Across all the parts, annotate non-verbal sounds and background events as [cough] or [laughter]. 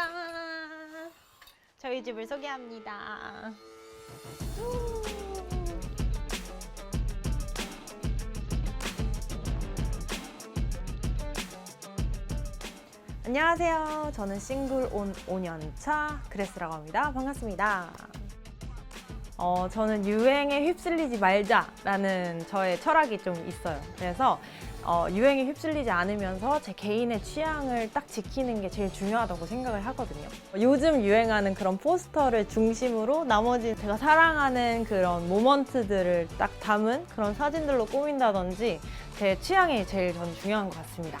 짠! 저희 집을 소개합니다. 안녕하세요. 저는 싱글 온 5년차 그레스라고 합니다. 반갑습니다. 어, 저는 유행에 휩쓸리지 말자라는 저의 철학이 좀 있어요. 그래서 어, 유행에 휩쓸리지 않으면서 제 개인의 취향을 딱 지키는 게 제일 중요하다고 생각을 하거든요. 요즘 유행하는 그런 포스터를 중심으로 나머지 제가 사랑하는 그런 모먼트들을 딱 담은 그런 사진들로 꾸민다든지 제 취향이 제일 저는 중요한 것 같습니다.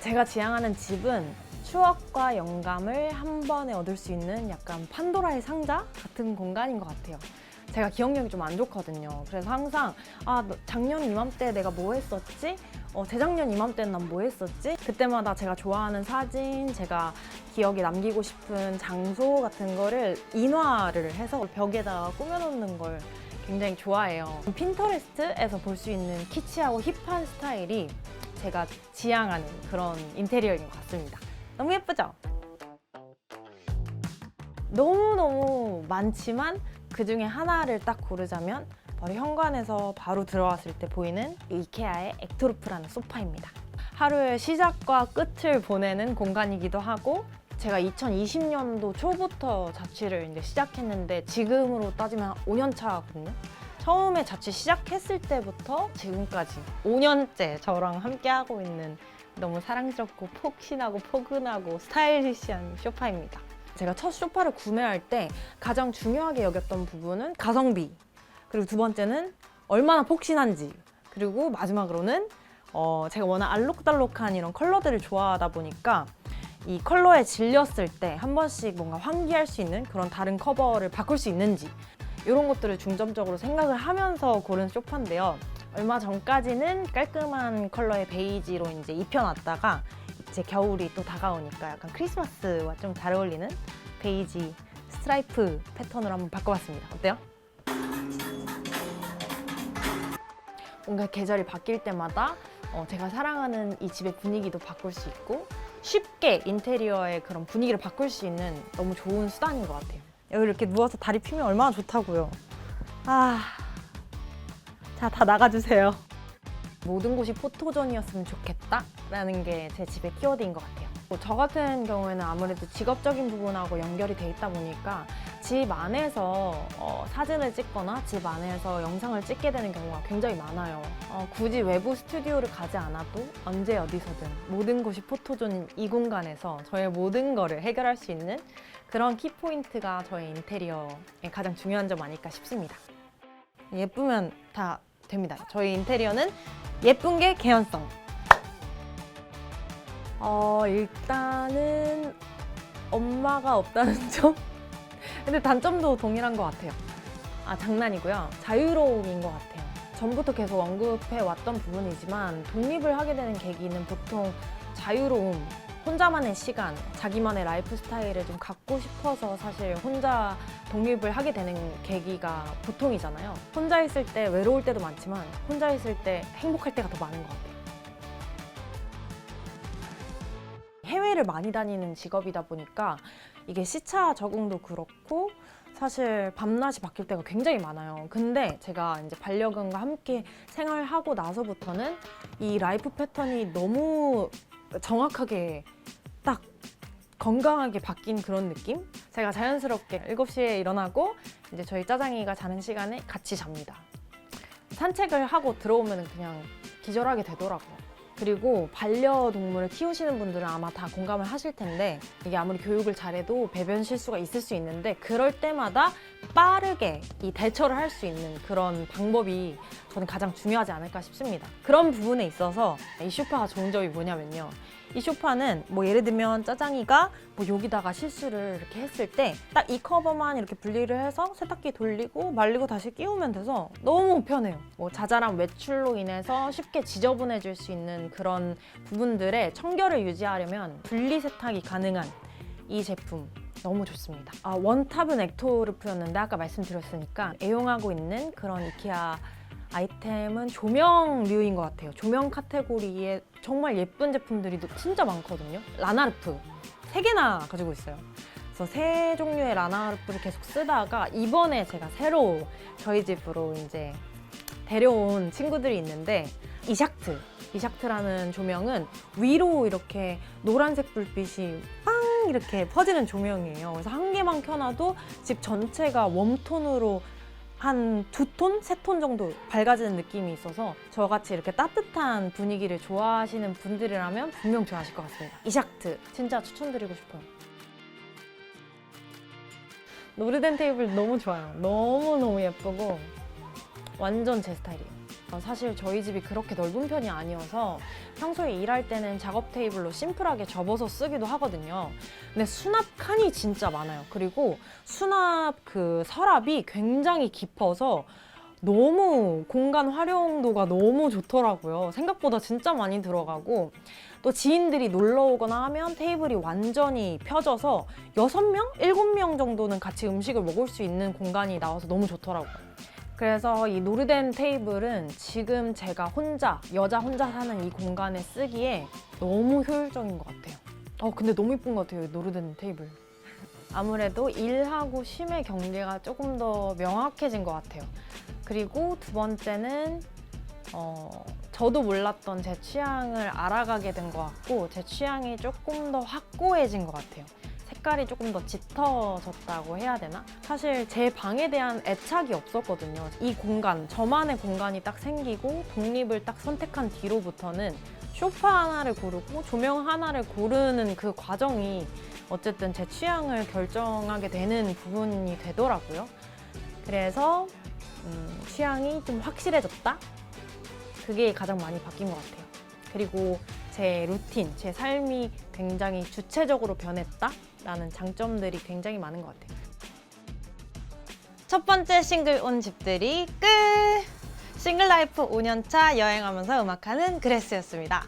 제가 지향하는 집은 추억과 영감을 한 번에 얻을 수 있는 약간 판도라의 상자 같은 공간인 것 같아요. 제가 기억력이 좀 안 좋거든요. 그래서 항상 아 너- 작년 이맘때 내가 뭐 했었지? 어, 재작년 이맘때는 난 뭐 했었지? 그때마다 제가 좋아하는 사진, 제가 기억에 남기고 싶은 장소 같은 거를 인화를 해서 벽에다가 꾸며놓는 걸 굉장히 좋아해요. 핀터레스트에서 볼 수 있는 키치하고 힙한 스타일이 제가 지향하는 그런 인테리어인 것 같습니다. 너무 예쁘죠? 너무너무 많지만 그 중에 하나를 딱 고르자면 바로 현관에서 바로 들어왔을 때 보이는 이케아의 엑토르프라는 소파입니다. 하루의 시작과 끝을 보내는 공간이기도 하고 제가 2020년도 초부터 자취를 이제 시작했는데 지금으로 따지면 5년 차거든요. 처음에 자취 시작했을 때부터 지금까지 5년째 저랑 함께 하고 있는 너무 사랑스럽고 폭신하고 포근하고 스타일리시한 소파입니다. 제가 첫 소파를 구매할 때 가장 중요하게 여겼던 부분은 가성비. 그리고 두 번째는 얼마나 폭신한지. 그리고 마지막으로는 어, 제가 워낙 알록달록한 이런 컬러들을 좋아하다 보니까 이 컬러에 질렸을 때 한 번씩 뭔가 환기할 수 있는 그런 다른 커버를 바꿀 수 있는지. 이런 것들을 중점적으로 생각을 하면서 고른 소파인데요. 얼마 전까지는 깔끔한 컬러의 베이지로 이제 입혀놨다가 이제 겨울이 또 다가오니까 약간 크리스마스와 좀 잘 어울리는 베이지 스트라이프 패턴으로 한번 바꿔봤습니다. 어때요? 뭔가 계절이 바뀔 때마다 어, 제가 사랑하는 이 집의 분위기도 바꿀 수 있고 쉽게 인테리어의 그런 분위기를 바꿀 수 있는 너무 좋은 수단인 것 같아요. 여기 이렇게 누워서 다리 피면 얼마나 좋다고요. 아, 자, 다 나가주세요. 모든 곳이 포토존이었으면 좋겠다라는 게 제 집의 키워드인 것 같아요. 뭐저 같은 경우에는 아무래도 직업적인 부분하고 연결이 돼 있다 보니까 집 안에서 어, 사진을 찍거나 집 안에서 영상을 찍게 되는 경우가 굉장히 많아요. 어, 굳이 외부 스튜디오를 가지 않아도 언제 어디서든 모든 곳이 포토존인 이 공간에서 저의 모든 거를 해결할 수 있는 그런 키포인트가 저의 인테리어의 가장 중요한 점 아닐까 싶습니다. 예쁘면 다 됩니다. 저희 인테리어는 예쁜 게 개연성. 어, 일단은 엄마가 없다는 [laughs] 점? 근데 단점도 동일한 것 같아요. 아, 장난이고요. 자유로움인 것 같아요. 전부터 계속 언급해 왔던 부분이지만 독립을 하게 되는 계기는 보통 자유로움, 혼자만의 시간, 자기만의 라이프 스타일을 좀 갖고 싶어서 사실 혼자 독립을 하게 되는 계기가 보통이잖아요. 혼자 있을 때 외로울 때도 많지만 혼자 있을 때 행복할 때가 더 많은 것 같아요. 해외를 많이 다니는 직업이다 보니까 이게 시차 적응도 그렇고 사실 밤낮이 바뀔 때가 굉장히 많아요. 근데 제가 이제 반려견과 함께 생활하고 나서부터는 이 라이프 패턴이 너무 정확하게 딱 건강하게 바뀐 그런 느낌? 제가 자연스럽게 7시에 일어나고 이제 저희 짜장이가 자는 시간에 같이 잡니다. 산책을 하고 들어오면 그냥 기절하게 되더라고요. 그리고 반려동물을 키우시는 분들은 아마 다 공감을 하실 텐데 이게 아무리 교육을 잘해도 배변 실수가 있을 수 있는데 그럴 때마다 빠르게 이 대처를 할 수 있는 그런 방법이 저는 가장 중요하지 않을까 싶습니다. 그런 부분에 있어서 이 쇼파가 좋은 점이 뭐냐면요. 이 쇼파는 뭐 예를 들면 짜장이가 뭐 여기다가 실수를 이렇게 했을 때 딱 이 커버만 이렇게 분리를 해서 세탁기 돌리고 말리고 다시 끼우면 돼서 너무 편해요. 뭐 자잘한 외출로 인해서 쉽게 지저분해질 수 있는 그런 부분들의 청결을 유지하려면 분리 세탁이 가능한 이 제품 너무 좋습니다. 아, 원탑은 엑토르프였는데 아까 말씀드렸으니까 애용하고 있는 그런 이케아 아이템은 조명류인 것 같아요. 조명 카테고리에 정말 예쁜 제품들이 또 진짜 많거든요. 라나르프 세 개나 가지고 있어요. 그래서 세 종류의 라나르프를 계속 쓰다가 이번에 제가 새로 저희 집으로 이제 데려온 친구들이 있는데 이샥트 이샥트라는 조명은 위로 이렇게 노란색 불빛이 빵 이렇게 퍼지는 조명이에요. 그래서 한 개만 켜놔도 집 전체가 웜톤으로 한 두 톤, 세 톤 정도 밝아지는 느낌이 있어서 저같이 이렇게 따뜻한 분위기를 좋아하시는 분들이라면 분명 좋아하실 것 같습니다. 이샥트 진짜 추천드리고 싶어요. 노르덴 테이블 너무 좋아요. 너무너무 예쁘고 완전 제 스타일이에요. 어, 사실 저희 집이 그렇게 넓은 편이 아니어서 평소에 일할 때는 작업 테이블로 심플하게 접어서 쓰기도 하거든요. 근데 수납 칸이 진짜 많아요. 그리고 수납 그 서랍이 굉장히 깊어서 너무 공간 활용도가 너무 좋더라고요. 생각보다 진짜 많이 들어가고 또 지인들이 놀러 오거나 하면 테이블이 완전히 펴져서 여섯 명 일곱 명 정도는 같이 음식을 먹을 수 있는 공간이 나와서 너무 좋더라고요. 그래서 이 노르덴 테이블은 지금 제가 혼자 여자 혼자 사는 이 공간에 쓰기에 너무 효율적인 것 같아요. 어 근데 너무 예쁜 것 같아요 이 노르덴 테이블. 아무래도 일하고 쉼의 경계가 조금 더 명확해진 것 같아요. 그리고 두 번째는 어, 저도 몰랐던 제 취향을 알아가게 된 것 같고 제 취향이 조금 더 확고해진 것 같아요. 색깔이 조금 더 짙어졌다고 해야 되나? 사실 제 방에 대한 애착이 없었거든요. 이 공간, 저만의 공간이 딱 생기고 독립을 딱 선택한 뒤로부터는 소파 하나를 고르고 조명 하나를 고르는 그 과정이 어쨌든 제 취향을 결정하게 되는 부분이 되더라고요. 그래서 음, 취향이 좀 확실해졌다? 그게 가장 많이 바뀐 것 같아요. 그리고 제 루틴, 제 삶이 굉장히 주체적으로 변했다? 라는 장점들이 굉장히 많은 것 같아요. 첫 번째 싱글 온 집들이 끝! 싱글 라이프 5년차 여행하면서 음악하는 그레스였습니다.